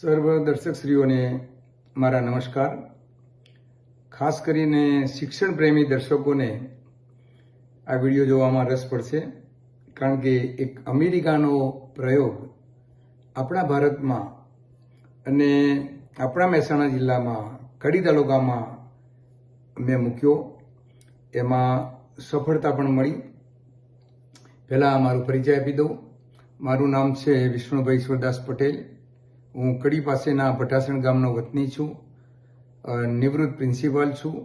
સર્વ દર્શકશ્રીઓને મારા નમસ્કાર. ખાસ કરીને શિક્ષણ પ્રેમી દર્શકોને આ વીડિયો જોવામાં રસ પડશે, કારણ કે એક અમેરિકાનો પ્રયોગ આપણા ભારતમાં અને આપણા મહેસાણા જિલ્લામાં, કડી તાલુકામાં મેં મૂક્યો. એમાં સફળતા પણ મળી. પહેલાં મારો પરિચય આપી દઉં. મારું નામ છે વિષ્ણુભાઈ ઈશ્વરદાસ પટેલ. હું કડી પાસેના ભટાસણ ગામનો વતની છું નિવૃત્ત પ્રિન્સિપાલ છું.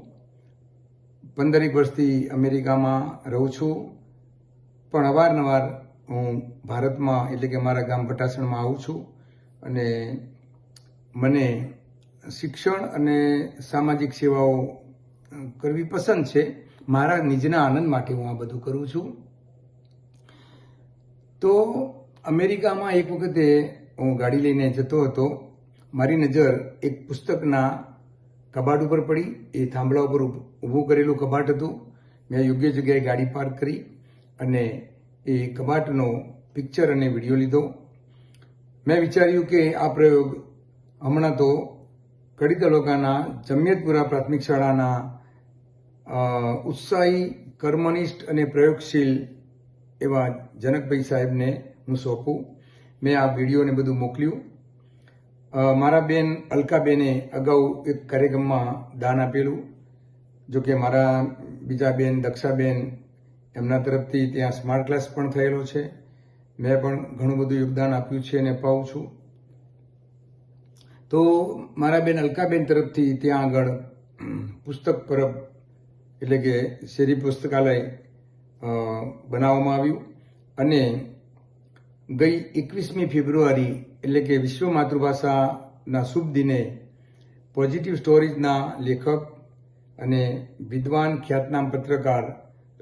પંદરેક વર્ષથી અમેરિકામાં રહું છું. પણ અવારનવાર હું ભારતમાં એટલે કે મારા ગામ ભટાસણમાં આવું છું અને મને શિક્ષણ અને સામાજિક સેવાઓ કરવી પસંદ છે. મારા નિજના આનંદ માટે હું આ બધું કરું છું. તો અમેરિકામાં એક વખતે હું ગાડી લઈને જતો હતો, મારી નજર એક પુસ્તકના કબાટ ઉપર પડી. એ થાંભલા ઉપર ઊભું કરેલું કબાટ હતું. મેં યોગ્ય જગ્યાએ ગાડી પાર્ક કરી અને એ કબાટનો પિક્ચર અને વીડિયો લીધો. મેં વિચાર્યું કે આ પ્રયોગ હમણાં તો કડી તાલુકાના જમિયતપુરા પ્રાથમિક શાળાના ઉત્સાહી કર્મનિષ્ઠ અને પ્રયોગશીલ એવા જનકભાઈ સાહેબને હું સોંપું. મેં આ વિડીયોને બધું મોકલ્યું. મારા બેન અલકાબેને અગાઉ એક કાર્યક્રમમાં દાન આપેલું. જો કે મારા બીજા બેન દક્ષાબેન એમના તરફથી ત્યાં સ્માર્ટ ક્લાસ પણ થયેલો છે. મેં પણ ઘણું બધું યોગદાન આપ્યું છે અને અપાવું છું. તો મારા બેન અલકાબેન તરફથી ત્યાં આગળ પુસ્તક પરબ એટલે કે શેરી પુસ્તકાલય બનાવવામાં આવ્યું. અને ગઈ એકવીસમી ફેબ્રુઆરી એટલે કે વિશ્વ માતૃભાષાના શુભ દિને પોઝિટિવ સ્ટોરીઝના લેખક અને વિદ્વાન ખ્યાતનામ પત્રકાર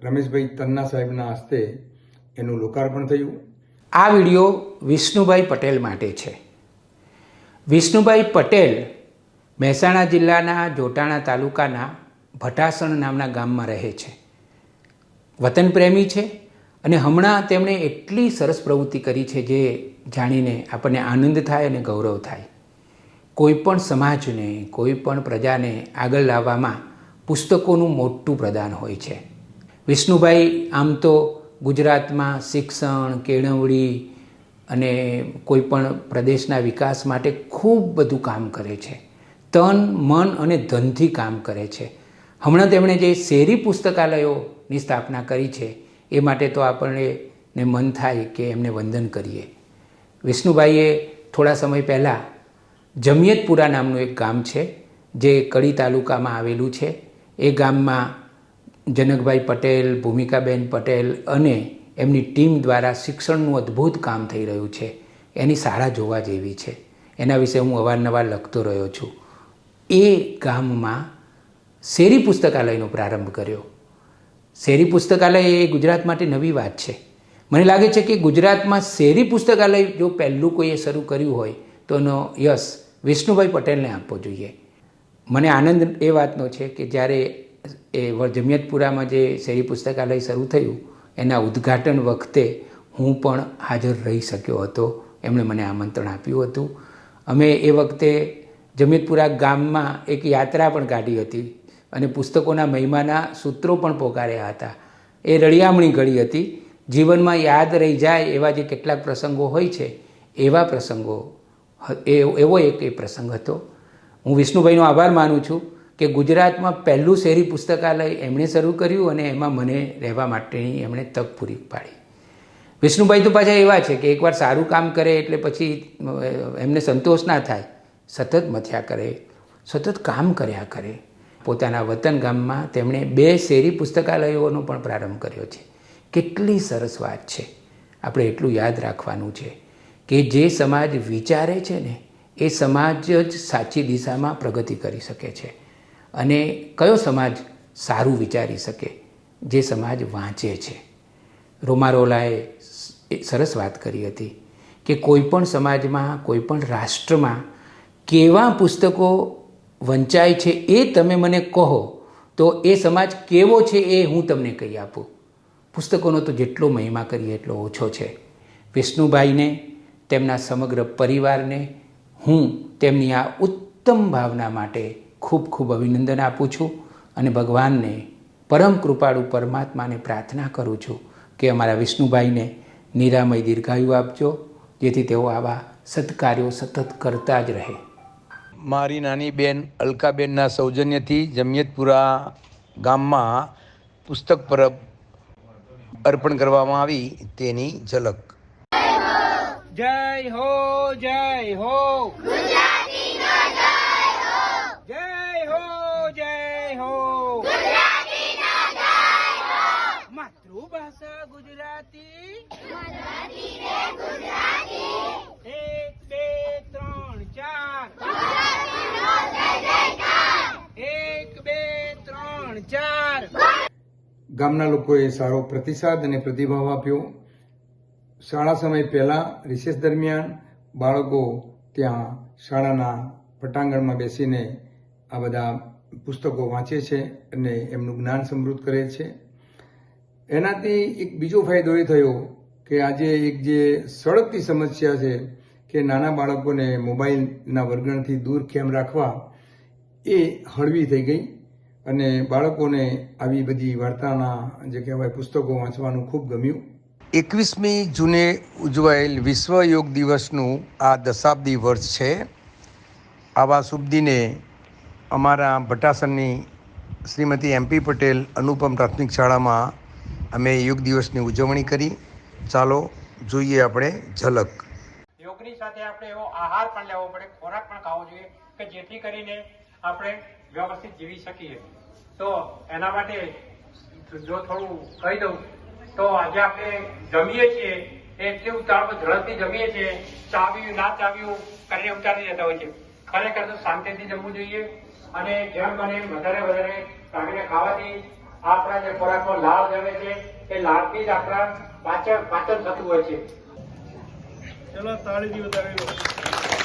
રમેશભાઈ તન્ના સાહેબના હસ્તે એનું લોકાર્પણ થયું. આ વીડિયો વિષ્ણુભાઈ પટેલ માટે છે. વિષ્ણુભાઈ પટેલ મહેસાણા જિલ્લાના જોટાણા તાલુકાના ભટાસણ નામના ગામમાં રહે છે. વતન પ્રેમી છે. અને હમણાં તેમણે એટલી સરસ પ્રવૃત્તિ કરી છે જે જાણીને આપણને આનંદ થાય અને ગૌરવ થાય. કોઈ પણ સમાજને, કોઈ પણ પ્રજાને આગળ લાવવામાં પુસ્તકોનું મોટું પ્રદાન હોય છે. વિષ્ણુભાઈ, આમ તો ગુજરાતમાં શિક્ષણ, કેળવણી અને કોઈ પણ પ્રદેશના વિકાસ માટે ખૂબ બધું કામ કરે છે. તન, મન અને ધનથી કામ કરે છે. હમણાં તેમણે જે શેરી પુસ્તકાલયોની સ્થાપના કરી છે એ માટે તો આપણને ને મન થાય કે એમને વંદન કરીએ. વિષ્ણુભાઈએ થોડા સમય પહેલાં જમિયતપુરા નામનું એક ગામ છે, જે કડી તાલુકામાં આવેલું છે. એ ગામમાં જનકભાઈ પટેલ, ભૂમિકાબેન પટેલ અને એમની ટીમ દ્વારા શિક્ષણનું અદ્ભુત કામ થઈ રહ્યું છે. એની શાળા જોવા જેવી છે. એના વિશે હું અવારનવાર લખતો રહ્યો છું. એ ગામમાં શેરી પુસ્તકાલયનો પ્રારંભ કર્યો. શેરી પુસ્તકાલય એ ગુજરાત માટે નવી વાત છે. મને લાગે છે કે ગુજરાતમાં શેરી પુસ્તકાલય જો પહેલું કોઈએ શરૂ કર્યું હોય, તો એનો યશ વિષ્ણુભાઈ પટેલને આપવો જોઈએ. મને આનંદ એ વાતનો છે કે જ્યારે એ જમિયતપુરામાં જે શેરી પુસ્તકાલય શરૂ થયું, એના ઉદ્ઘાટન વખતે હું પણ હાજર રહી શક્યો હતો. એમણે મને આમંત્રણ આપ્યું હતું. અમે એ વખતે જમિયતપુરા ગામમાં એક યાત્રા પણ કાઢી હતી. અને પુસ્તકોના મહિમાના સૂત્રો પણ પોકાર્યા હતા. એ રળિયામણી ઘડી હતી. જીવનમાં યાદ રહી જાય એવા જે કેટલાક પ્રસંગો હોય છે, એવા પ્રસંગો એવો એક એ પ્રસંગ હતો. હું વિષ્ણુભાઈનો આભાર માનું છું કે ગુજરાતમાં પહેલું શહેરી પુસ્તકાલય એમણે શરૂ કર્યું અને એમાં મને રહેવા માટેની એમણે તક પૂરી પાડી. વિષ્ણુભાઈ તો પાછા એવા છે કે એકવાર સારું કામ કરે એટલે પછી એમને સંતોષ ના થાય. સતત મથ્યા કરે, સતત કામ કર્યા કરે. પોતાના વતન ગામમાં તેમણે બે શેરી પુસ્તકાલયોનો પણ પ્રારંભ કર્યો છે. કેટલી સરસ વાત છે. આપણે એટલું યાદ રાખવાનું છે કે જે સમાજ વિચારે છે ને, એ સમાજ જ સાચી દિશામાં પ્રગતિ કરી શકે છે. અને કયો સમાજ સારું વિચારી શકે, જે સમાજ વાંચે છે. રોમારોલાએ સરસ વાત કરી હતી કે કોઈપણ સમાજમાં કોઈપણ રાષ્ટ્રમાં કેવા પુસ્તકો વંચાય છે એ તમે મને કહો, તો એ સમાજ કેવો છે એ હું તમને કહી આપું. પુસ્તકોનો તો જેટલો મહિમા કરીએ એટલો ઓછો છે. વિષ્ણુભાઈને, તેમના સમગ્ર પરિવારને હું તેમની આ ઉત્તમ ભાવના માટે ખૂબ ખૂબ અભિનંદન આપું છું અને ભગવાનને પરમ કૃપાળુ પરમાત્માને પ્રાર્થના કરું છું કે અમારા વિષ્ણુભાઈને નિરામય દીર્ઘાયુ આપજો, જેથી તેઓ આવા સત્કાર્યો સતત કરતા જ રહે. મારી નાની બેન અલકાબેનના સૌજન્યથી જમિયતપુરા ગામમાં પુસ્તક પરબ અર્પણ કરવામાં આવી તેની ઝલક. જય હો જય હો માતૃભાષા ગુજરાતી એક બે ત્રણ ચાર એક બે ત્રણ ચાર ગામના લોકોએ સારો પ્રતિસાદ અને પ્રતિભાવ આપ્યો. શાળા સમય પહેલાં રિસેસ દરમિયાન બાળકો ત્યાં શાળાના પટાંગણમાં બેસીને આ બધા પુસ્તકો વાંચે છે અને એમનું જ્ઞાન સમૃદ્ધ કરે છે. એનાથી એક બીજો ફાયદો એ થયો કે આજે એક જે સળગતી સમસ્યા છે કે નાના બાળકોને મોબાઈલના વર્ગણથી દૂર કેમ રાખવા એ હળવી થઈ ગઈ. અને બાળકોને આવી બધી વાર્તાના જે કહેવાય પુસ્તકો વાંચવાનું ખૂબ ગમ્યું. એકવીસમી જૂને ઉજવાયેલ વિશ્વ યોગ દિવસનું આ દશાબ્દી વર્ષ છે. આવા શુભ અમારા ભટ્ટાસનની શ્રીમતી એમપી પટેલ અનુપમ પ્રાથમિક શાળામાં અમે યોગ દિવસની ઉજવણી કરી. ચાલો જોઈએ આપણે ઝલક. યોગની સાથે આપણે એવો આહાર પણ લેવો પડે ખોરાક પણ ખાવો જોઈએ કે જેથી કરીને આપણે વ્યવસ્થિત જીવી શકીએ. તો એના માટે જો થોડું કહી દઉં, તો આજે આપણે જમીએ છીએ એટલી ઉતાવળ ઝડપથી જમીએ છીએ, ચાવ્યું, ના ચાવ્યું કરીને ઉતારી જતા હોય છે. ખરેખર તો શાંતિથી જમવું જોઈએ અને જેમ બને વધારે વધારે કાઢીને ખાવાથી આપણા જે ખોરાકમાં લાળ જમે છે, એ લાળથી જ આપણા પાચન પાચન થતું હોય છે. ચલો, તાળી વધાવી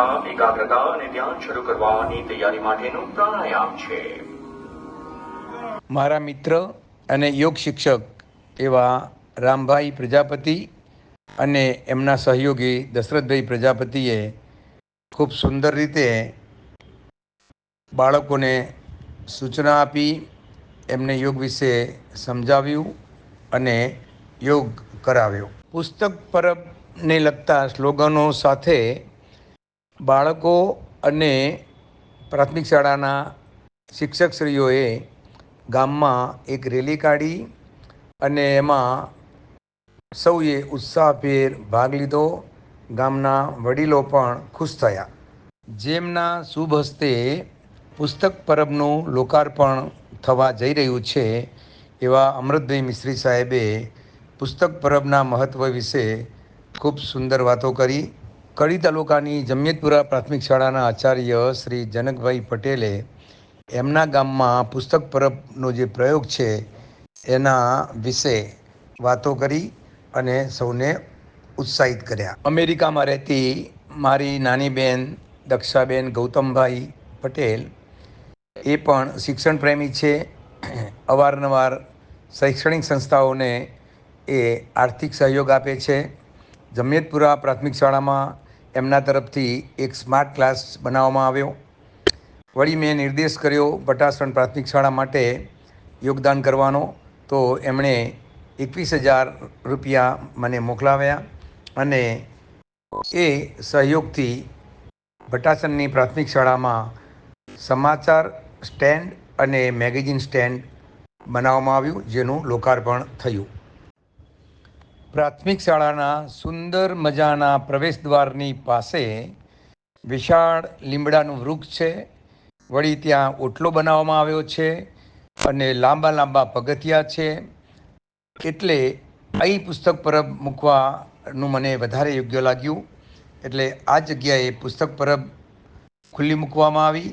આ એકાગ્રતા અને ધ્યાન શરૂ કરવાની તૈયારી માટેનું પ્રાણાયામ છે. મારા મિત્ર અને યોગ શિક્ષક એવા રામભાઈ પ્રજાપતિ અને એમના સહયોગી દશરથભાઈ પ્રજાપતિએ ખૂબ સુંદર રીતે બાળકોને સૂચના આપી, એમને યોગ વિશે સમજાવ્યું અને યોગ કરાવ્યો. પુસ્તક પરબને લગતા સ્લોગનો સાથે બાળકો અને પ્રાથમિક શાળાના શિક્ષકશ્રીઓએ ગામમાં એક રેલી કાઢી અને એમાં સૌએ ઉત્સાહભેર ભાગ લીધો. ગામના વડીલો પણ ખુશ થયા. જેમના શુભ હસ્તે પુસ્તક પરબનું લોકાર્પણ થવા જઈ રહ્યું છે એવા અમૃતભાઈ મિશ્રી સાહેબે પુસ્તક પરબના મહત્ત્વ વિશે ખૂબ સુંદર વાતો કરી. કડી તાલુકાની જમિયતપુરા પ્રાથમિક શાળાના આચાર્ય શ્રી જનકભાઈ પટેલે એમના ગામમાં પુસ્તક પરબનો જે પ્રયોગ છે, એના વિશે વાતો કરી અને સૌને ઉત્સાહિત કર્યા. અમેરિકામાં રહેતી મારી નાની બહેન દક્ષાબેન ગૌતમભાઈ પટેલ એ પણ શિક્ષણ પ્રેમી છે. અવારનવાર શૈક્ષણિક સંસ્થાઓને એ આર્થિક સહયોગ આપે છે. જમિયતપુરા પ્રાથમિક શાળામાં એમના તરફથી એક સ્માર્ટ ક્લાસ બનાવવામાં આવ્યો. વળી મેં નિર્દેશ કર્યો ભટાસણ પ્રાથમિક શાળા માટે યોગદાન કરવાનો. તો એમણે એકવીસ હજાર રૂપિયા મને મોકલાવ્યા અને એ સહયોગથી ભટાસણની પ્રાથમિક શાળામાં સમાચાર સ્ટેન્ડ અને મેગેઝિન સ્ટેન્ડ બનાવવામાં આવ્યું, જેનું લોકાર્પણ થયું. પ્રાથમિક શાળાના સુંદર મજાના પ્રવેશ દ્વારની પાસે વિશાળ લીમડાનું વૃક્ષ છે. વળી ત્યાં ઓટલો બનાવવામાં આવ્યો છે અને લાંબા લાંબા પગથિયા છે. એટલે અહીં પુસ્તક પરબ મૂકવાનું મને વધારે યોગ્ય લાગ્યું. એટલે આ જગ્યાએ પુસ્તક પરબ ખુલ્લી મૂકવામાં આવી.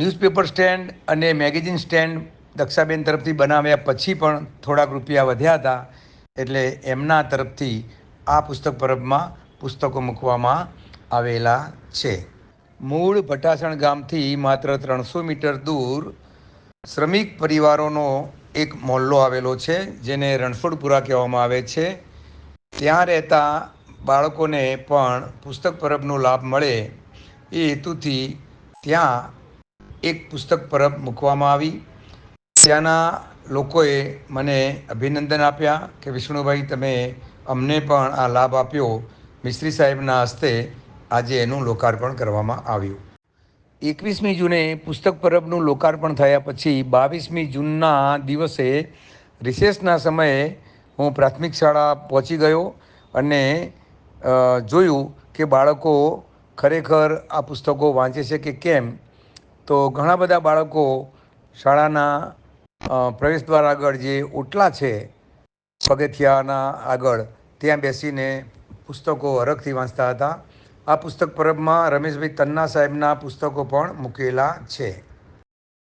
ન્યૂઝપેપર સ્ટેન્ડ અને મેગેઝિન સ્ટેન્ડ દક્ષાબેન તરફથી બનાવ્યા પછી પણ થોડાક રૂપિયા વધ્યા હતા. એટલે એમના તરફથી આ પુસ્તક પરબમાં પુસ્તકો મૂકવામાં આવેલા છે. મૂળ ભટાસણ ગામથી માત્ર ત્રણસો મીટર દૂર શ્રમિક પરિવારોનો એક મોહલ્લો આવેલો છે, જેને રણછોડપુરા કહેવામાં આવે છે. ત્યાં રહેતા બાળકોને પણ પુસ્તક પરબનો લાભ મળે એ હેતુથી ત્યાં એક પુસ્તક પરબ મૂકવામાં આવી. ત્યાંના લોકોએ મને અભિનંદન આપ્યા કે, વિષ્ણુભાઈ, તમે અમને પણ આ લાભ આપ્યો. મિસ્ત્રી સાહેબના હસ્તે આજે એનું લોકાર્પણ કરવામાં આવ્યું. એકવીસમી જૂને પુસ્તક પરબનું લોકાર્પણ થયા પછી બાવીસમી જૂનના દિવસે રિસેસના સમયે હું પ્રાથમિક શાળા પહોંચી ગયો અને જોયું કે બાળકો ખરેખર આ પુસ્તકો વાંચે છે કે કેમ. તો ઘણા બધા બાળકો શાળાના અ, પ્રવેશ દ્વાર આગળ જે ઓટલા છે પગથિયાના આગળ ત્યાં બેસીને પુસ્તકો હરખથી વાંચતા હતા. આ પુસ્તક પરબમાં રમેશભાઈ તન્ના સાહેબના પુસ્તકો પણ મૂકેલા છે.